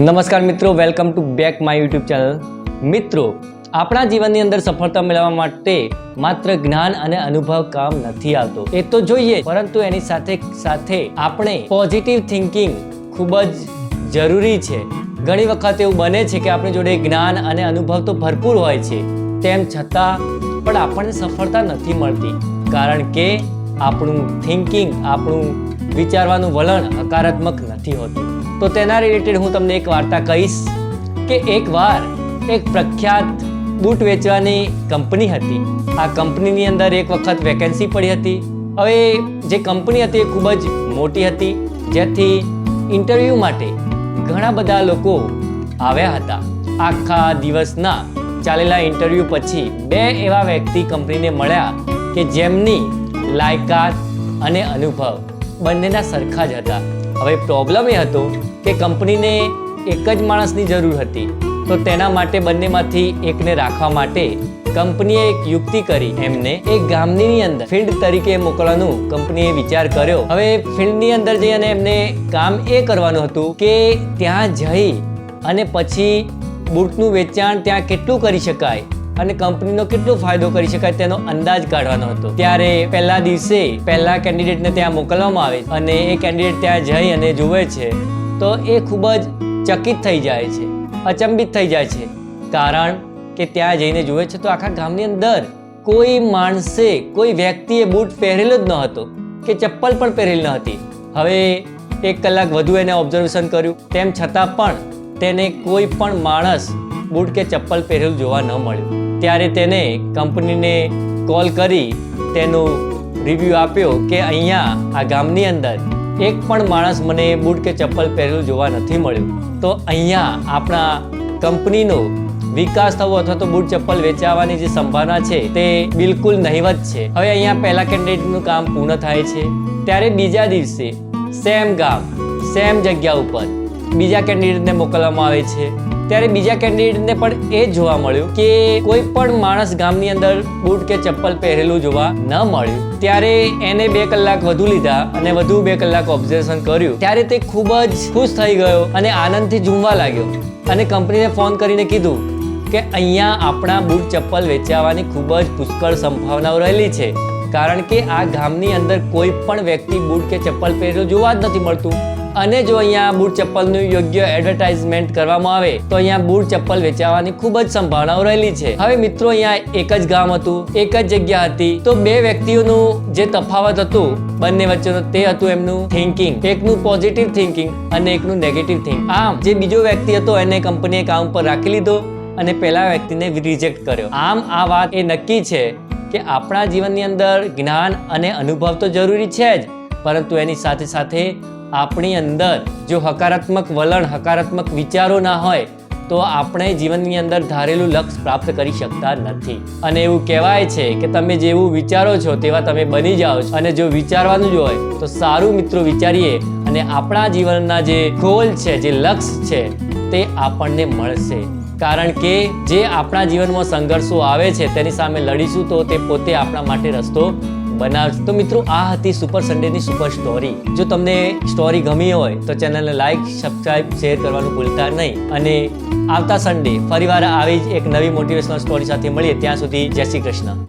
નમસ્કાર મિત્રો welcome to back my YouTube channel મિત્રો, આપણા જીવનની અંદર સફળતા મેળવવા માટે માત્ર જ્ઞાન અને અનુભવ કામ નથી આવતો. એ તો જોઈએ, પરંતુ એની સાથે સાથે આપણે પોઝિટિવ થિંકિંગ ખૂબ જ જરૂરી છે. ઘણી વખત એવું બને છે કે આપણી જોડે જ્ઞાન અને અનુભવ તો ભરપૂર હોય છે. તેમ છતાં પણ આપણને સફળતા નથી મળતી. કારણ કે આપણું થિંકિંગ આપણું વિચારવાનું વલણ હકારાત્મક નથી હોતું. તો તેના રિલેટેડ હું તમને એક વાર્તા કહીશ કે એકવાર એક પ્રખ્યાત બૂટ વેચવાની કંપની હતી. આ કંપનીની અંદર એક વખત વેકેન્સી પડી હતી. હવે જે કંપની હતી એ ખૂબ જ મોટી હતી. જેથી ઇન્ટરવ્યૂ માટે ઘણા બધા લોકો આવ્યા હતા. આખા દિવસના ચાલેલા ઇન્ટરવ્યૂ પછી બે એવા વ્યક્તિ કંપનીને મળ્યા કે જેમની લાયકાત અને અનુભવ બંનેના સરખા જ હતા. હવે પ્રોબ્લેમ એ હતો કે કંપનીને એક જ માણસની જરૂર હતી. તો તેના માટે બંનેમાંથી એકને રાખવા માટે કંપનીએ એક યુક્તિ કરી. એમને એક ગામની અંદર ફિલ્ડ તરીકે મોકલવાનું કંપનીએ વિચાર કર્યો. હવે ફિલ્ડની અંદર જઈ અને એમને કામ એ કરવાનું હતું કે ત્યાં જઈ અને પછી બૂટનું વેચાણ ત્યાં કેટલું કરી શકાય અને કંપનીનો કેટલો ફાયદો કરી શકાય તેનો અંદાજ કાઢવાનો હતો. ત્યારે પહેલા દિવસે પહેલા કેન્ડિડેટને ત્યાં મોકલવામાં આવે અને એ કેન્ડિડેટ ત્યાં જઈ અને જુએ છે તો એ ખૂબ જ ચકિત થઈ જાય છે, અચંબિત થઈ જાય છે. કારણ કે ત્યાં જઈને જુએ છે તો આખા ગામની અંદર કોઈ માણસે, કોઈ વ્યક્તિએ બૂટ પહેરેલો જ ન હતો, કે ચપ્પલ પણ પહેરેલી ન હતી. હવે એક કલાક વધુ એને ઓબ્ઝર્વેશન કર્યું, તેમ છતાં પણ તેને કોઈ પણ માણસ બૂટ કે ચપ્પલ પહેરેલું જોવા ન મળ્યું. ત્યારે તેને કંપનીને કોલ કરી, તેનું રિવ્યૂ આપ્યો કે અહીંયા, આ ગામની અંદર એક પણ માણસ મને બૂટ કે ચપ્પલ પહેરેલું જોવા નથી મળ્યું. તો અહીંયા આપણા કંપનીનો વિકાસ થવો અથવા તો બૂટ ચપ્પલ વેચાવાની જે સંભાવના છે તે બિલકુલ નહિવત છે. હવે અહીંયા પહેલા કેન્ડિડેટનું કામ પૂર્ણ થાય છે. ત્યારે બીજા દિવસે સેમ ગામ, સેમ જગ્યા ઉપર બીજા કેન્ડિડેટને મોકલવામાં આવે છે. ત્યારે બીજા કેન્ડિડેટને પણ એ જ જોવા મળ્યું કે કોઈ પણ માણસ ગામની અંદર બૂટ કે ચપ્પલ પહેરેલું જોવા ન મળ્યું. ત્યારે એને બે કલાક વધુ લીધા અને વધુ બે કલાક ઓબ્ઝર્વેશન કર્યું. ત્યારે તે ખૂબ જ ખુશ થઈ ગયો અને આનંદથી ઝૂમવા લાગ્યો. અને કંપનીને ફોન કરીને કીધું કે અહીંયા આપણા બૂટ ચપ્પલ વેચાવાની ખૂબ જ પુષ્કળ સંભાવનાઓ રહેલી છે. કારણ કે આ ગામની અંદર કોઈ પણ વ્યક્તિ બૂટ કે ચપ્પલ પહેરેલું જોવા જ નથી મળતું. અને જો અહીંયા બૂટ ચપ્પલનું યોગ્ય એડવર્ટાઇઝમેન્ટ કરવામાં આવે, તો અહીંયા બૂટ ચપ્પલ વેચાવાની ખૂબ જ સંભાવનાઓ રહેલી છે. હવે મિત્રો, અહીંયા એક જ ગામ હતું, એક જ જગ્યા હતી, તો બે વ્યક્તિઓનું જે તફાવત હતું, બંને વચ્ચેનું તે હતું એમનું થિંકિંગ એકનું પોઝિટિવ થિંકિંગ અને એકનું નેગેટિવ થિંકિંગ આમ, જે બીજો વ્યક્તિ હતો, એને કંપનીએ કામ પર રાખી લીધો અને પહેલા વ્યક્તિને રિજેક્ટ કર્યો. આમ, આ વાત એ નક્કી છે કે આપણા જીવનની અંદર જ્ઞાન અને અનુભવ તો જરૂરી છે જ, પરંતુ એની સાથે સાથે આપણી અંદર જો હકારાત્મક વલણ, હકારાત્મક વિચારો ના હોય, તો આપણે જીવનની અંદર ધારેલું લક્ષ્ય પ્રાપ્ત કરી શકતા નથી. અને એવું કહેવાય છે કે તમે જેવું વિચારો છો તેવા તમે બની જાઓ છો. અને જો વિચારવાનું જ હોય, તો સારું મિત્રો વિચારીએ અને આપણા જીવનના જે ગોલ છે, જે લક્ષ્ય છે, તે આપણને મળશે. કારણ કે જે આપણા જીવનમાં સંઘર્ષો આવે છે, તેની સામે લડીશું તો તે પોતે આપણા માટે રસ્તો બનાવશે તો મિત્રો, આ હતી સુપર સન્ડેની સુપર સ્ટોરી જો તમને સ્ટોરી ગમી હોય, તો ચેનલને લાઈક સબસ્ક્રાઇબ શેર કરવાનું ભૂલતા નહીં. અને આવતા સન્ડે ફરીવાર આવી જ એક નવી મોટિવેશનલ સ્ટોરી સાથે મળીએ. ત્યાં સુધી જય શ્રી કૃષ્ણ.